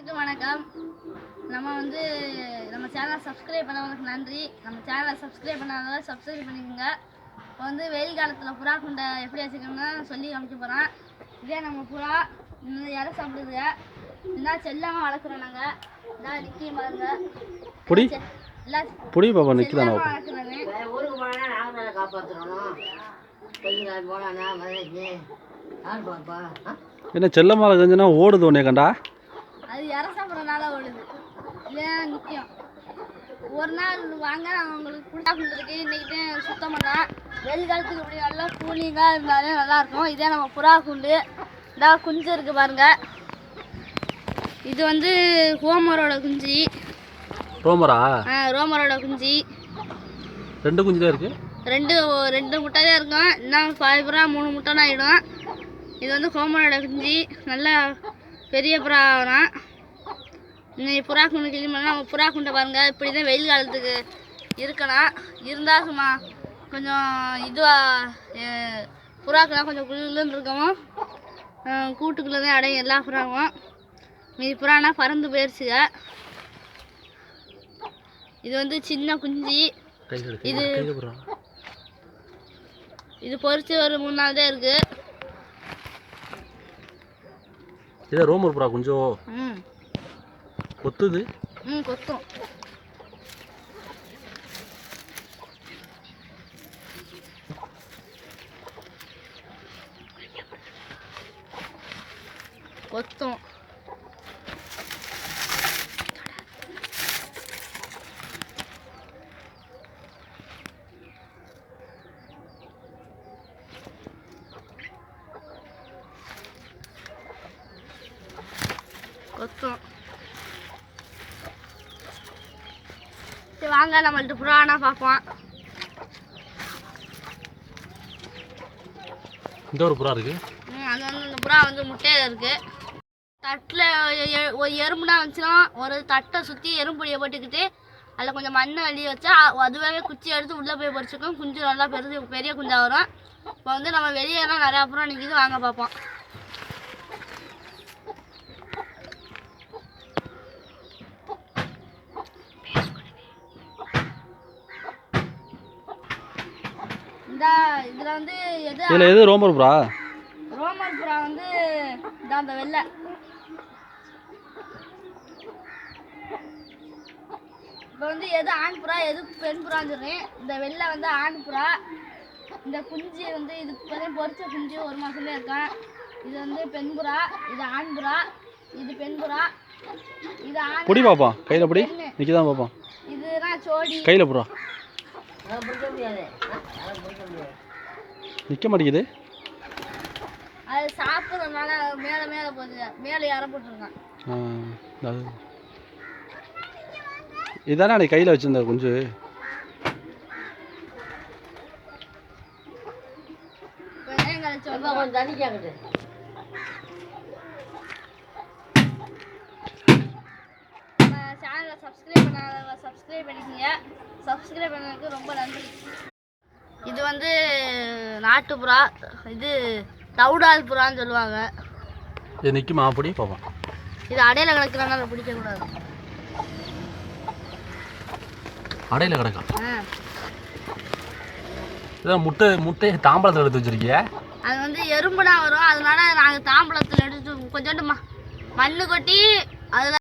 வணக்கம் வணக்கம். நம்ம வந்து நம்ம சேனலை சப்ஸ்கிரைப் பண்ணவங்களுக்கு நன்றி. நம்ம சேனலை சப்ஸ்கிரைப் பண்ணாதவங்க சப்ஸ்கிரைப் பண்ணிக்கோங்க. இப்போ வந்து வெயில் காலத்தில் புறா குண்டை எப்படி வச்சுக்கணும்னு சொல்லி காமிக்க போகிறோம் இதே நம்ம புறா இந்த இறை சாப்பிடுதுங்க இந்த செல்லமாக வளர்க்குறோம் நாங்கள் இதான் நிற்கி பாருங்க. புடி. எல்லாம் புடி பாப்பா செல்லமாக வளர்க்குறாங்க ஊருக்கு போனா நாங்கள் தானே காப்பாற்றணும் கொஞ்ச நாள் போனா ஆ? என்ன செல்லமால கஞ்சினா ஓடுது உன்னைய கண்டா? அது இறை சாப்பிட்றதுனால ஓடுது. இல்லையா நிற்கும் ஒரு நாள் வாங்க நான் உங்களுக்கு குண்டா கொடுத்துருக்கு இன்னைக்கு சுத்தம் பண்ணேன். வெயில் காலத்துக்கு இப்படி நல்லா கூலிங்காக இருந்தாலே நல்லாயிருக்கும் இதே நம்ம புறா குண்டு. இதா குஞ்சு இருக்குது பாருங்க. இது வந்து ஹோமரோட குஞ்சு. ரோமரா? ஆ, ரோமரோட குஞ்சு. ரெண்டு குஞ்சு தான் இருக்கு? ரெண்டு ரெண்டு முட்டை தான் இருக்கும். இன்னும் பாதி புறா மூணு முட்டைன்னு ஆகிடும் இது வந்து ஹோமரோட குஞ்சு. நல்லா பெரிய புறா வரும் புறா குண்டு கிளீன் பண்ணால் நம்ம புறா குண்டை பாருங்கள் இப்படி தான் வெயில் காலத்துக்கு இருக்கணும் இருந்தால் சும்மா கொஞ்சம் இதுவாக புறாக்கெல்லாம் கொஞ்சம் குளிர்லுன்னு இருக்கவும் கூட்டுக்குள்ளே தான் அடையும் எல்லா புறாவும். மீதி புறானா பறந்து போயிடுச்சுங்க இது வந்து சின்ன குஞ்சு. இது- இது பொரிச்சு ஒரு மூணு நாள் தான் இருக்கு. இதே ரோமர் புறா கொஞ்சம் ம். కొత్తది? కొత్త. కొత్త. కొత్త. சரி வாங்க நம்மள்ட்ட புறானா பார்ப்போம். இந்த ஒரு புறா இருக்கு. அது வந்து இந்த புறா வந்து முட்டையில இருக்கு. தட்டில் ஒரு எறும்புனா வந்துச்சுன்னா ஒரு தட்டை சுற்றி எறும்புடியை போட்டுக்கிட்டு அதில் கொஞ்சம் மண்ணை வெளியே வச்சா அ- அதுவாகவே குச்சி எடுத்து உள்ளே போய் பறிச்சுக்கும். குஞ்சு நல்லா பெருசு பெரிய குஞ்சா வரும். இப்போ வந்து நம்ம வெளியெல்லாம் நிறையா புறா நிற்கிது வாங்க பார்ப்போம். இந்த இதில் வந்து எது இதில் எது ரோமர் புறா? ரோமர் புறா வந்து இந்த அந்த வெள்ளை. இப்போ வந்து எது ஆண் புறா எது பெண் புறான்னு சொல்றேன். இந்த வெள்ளை வந்து ஆண் புறா. இந்த குஞ்சு வந்து இது இப்போதான் பொரிச்ச குஞ்சு ஒரு மாசமே இருக்கேன். இது வந்து பெண் புறா இது ஆண் புறா இது பெண் புறா. இது ஆண் புடி பாப்பா கையில் புடி? நிற்கிதான் பாப்பா. இதுதான் சோடி. கையில் புறா. பிடிக்க முடியாது ஆ? அதை பிடிக்க முடியாது நிற்க மாட்டேங்குது. அது சாப்பிட்றதுனால மேலே மேலே போகுது. மேலே இற போட்டிருக்கான். ஆ, அது இதானே அன்னைக்கு கையில் வச்சிருந்த குஞ்சு. சேனலை சப்ஸ்கிரைப் பண்ணாதவங்க சப்ஸ்கிரைப் பண்ணிக்கோங்க. சப்ஸ்கிரைப் பண்ணதுக்கு ரொம்ப நன்றி. இது வந்து நாட்டுப்புறா இது தவுடால் புறான்னு சொல்லுவாங்க. இது நிற்குமா புடி பாப்பா. இது அடையில கிடக்கிறனால பிடிக்கக்கூடாது. அடையில் கிடக்கா? இதான் முட்டை முட்டையை தாம்பளத்தில் எடுத்து வச்சிருக்கிய? அது வந்து எறும்புனா வரும். அதனால நாங்கள் தாம்பளத்தில் எடுத்து கொஞ்சோண்டு ம மண்ணு கொட்டி அதில்